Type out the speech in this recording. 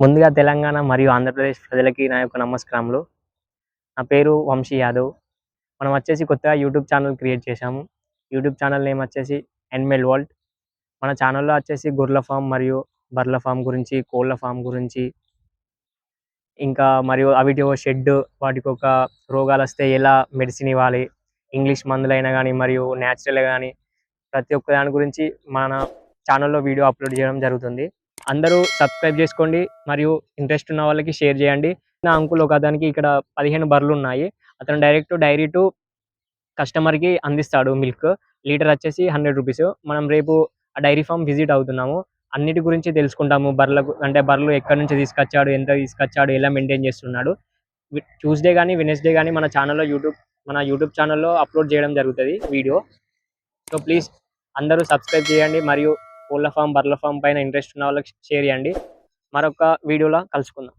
ముందుగా తెలంగాణ మరియు ఆంధ్రప్రదేశ్ ప్రజలకి నా యొక్క నమస్కారములు. నా పేరు వంశీ యాదవ్. మనం వచ్చేసి కొత్తగా యూట్యూబ్ ఛానల్ క్రియేట్ చేశాము. యూట్యూబ్ ఛానల్ నేమ్ వచ్చేసి ఎన్మెల్ వరల్డ్. మన ఛానల్లో వచ్చేసి గొర్రెల ఫామ్ మరియు బర్రెల ఫామ్ గురించి కోళ్ళ ఫామ్ గురించి ఇంకా మరియు అవిటి ఒక షెడ్ వాటికి ఒక రోగాలు వస్తే ఎలా మెడిసిన్ ఇవ్వాలి ఇంగ్లీష్ మందులైనా కానీ మరియు న్యాచురల్ కానీ ప్రతి ఒక్క దాని గురించి మన ఛానల్లో వీడియో అప్లోడ్ చేయడం జరుగుతుంది. అందరూ సబ్స్క్రైబ్ చేసుకోండి మరియు ఇంట్రెస్ట్ ఉన్న వాళ్ళకి షేర్ చేయండి. నా అంకుల్ ఒక అతనికి ఇక్కడ పదిహేను బర్రెలు ఉన్నాయి. అతను డైరెక్ట్ డైరీ టు కస్టమర్కి అందిస్తాడు మిల్క్ లీటర్ వచ్చేసి హండ్రెడ్ రూపీస్ మనం రేపు ఆ డైరీ ఫామ్ విజిట్ అవుతున్నాము. అన్నిటి గురించి తెలుసుకుంటాము. బర్రెలకు అంటే బర్రెలు ఎక్కడి నుంచి తీసుకొచ్చాడు ఎంత తీసుకొచ్చాడు ఎలా మెయింటైన్ చేస్తున్నాడు. ట్యూస్డే కానీ వెనస్డే కానీ మన ఛానల్లో యూట్యూబ్ మన యూట్యూబ్ ఛానల్లో అప్లోడ్ చేయడం జరుగుతుంది వీడియో సో ప్లీజ్ అందరూ సబ్స్క్రైబ్ చేయండి మరియు కోళ్ళ ఫామ్ బర్రెల ఫామ్ పైన ఇంట్రెస్ట్ ఉన్న వాళ్ళకి షేర్ చేయండి. మరొక వీడియోలో కలుసుకుందాం.